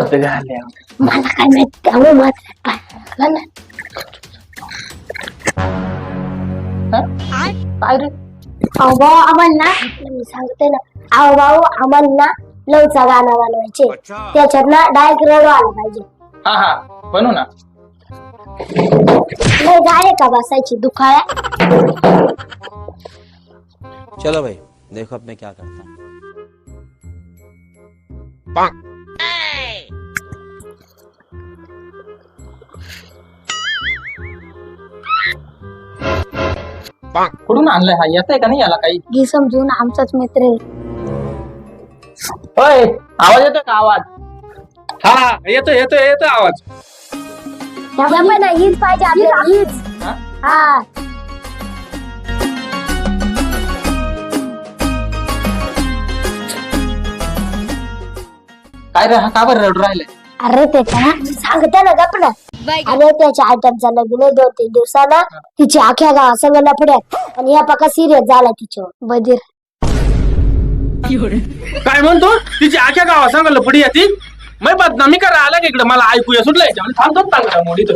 घाल्या मला काय माहीत त्यामुळे पाय ना काय रे? अहो भाऊ आम्हाला ना मी सांगते ना. अहो भाऊ आम्हाला ना लवचा गाणं बनवायचे त्याच्यात ना डायरेक्ट रडू आला पाहिजे. हा हा. बनू ना. लय गाणे का बसायची दुखाळ्या? चलो भाई देखो अब मैं क्या करता हूँ. कुठून आणलंय हा? येतंय का नाही याला काही? घे समजून आमचाच मित्र आहे. होय आवाज येतोय का आवाज? हा येतो येतो येतो आवाज. हीच पाहिजे आपल्याला हीच. हा? हा. काय रे हा का बरं रडू राहिलाय? अरे ते का ना सांगते ना गप आणि त्याच्या आयटमचा लग्न दोन तीन दिवसाला तिची आख्या गावा संग लपड्यात आणि या पका सिरियस झाला तिच्यावर. बधीर. काय म्हणतो? तिची आख्या गावा सांगा लपडी येते मै बदनामी करा आला की इकडे? मला ऐकूया सुटलं थांबतो चांगला मोडी तर